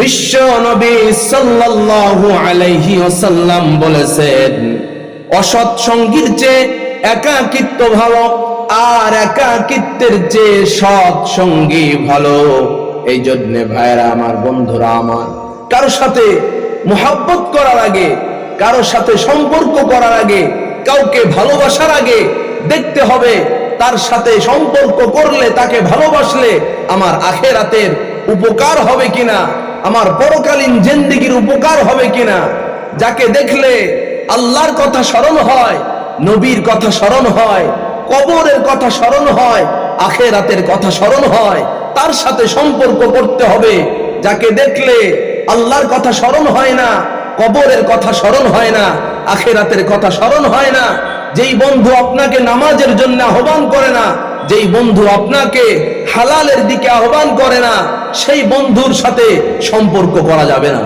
বিশ্ব নবী সাল্লাল্লাহু আলাইহি ওয়াসাল্লাম বলেছেন, অসৎ সঙ্গীর চেয়ে একাকিত্ব ভালো আর একাকিত্বের চেয়ে সৎ সঙ্গী ভালো। এই জন্যে ভাইরা আমার, বন্ধুরা আমার, কারও সাথে মোহাব্বত করার আগে, কারও সাথে সম্পর্ক করার আগে, কাউকে ভালোবাসার আগে দেখতে হবে, তার সাথে সম্পর্ক করলে, তাকে ভালোবাসলে আমার আখেরাতের উপকার হবে কিনা? আমার পরকালীন জেন্দিগির উপকার হবে কিনা? যাকে দেখলে আল্লাহর কথা স্মরণ হয়, নবীর কথা স্মরণ হয়, কবরের কথা স্মরণ হয়, আখেরাতের কথা স্মরণ হয়, তার সাথে সম্পর্ক করতে হবে। যাকে দেখলে আল্লাহর কথা স্মরণ হয় না, কবরের কথা স্মরণ হয় না, আখেরাতের কথা স্মরণ হয় না, যেই বন্ধু আপনাকে নামাজের জন্য আহ্বান করে না যেই বন্ধু আপনাকে হালালের দিকে আহ্বান করে না, সেই বন্ধুর সাথে সম্পর্ক করা যাবে না।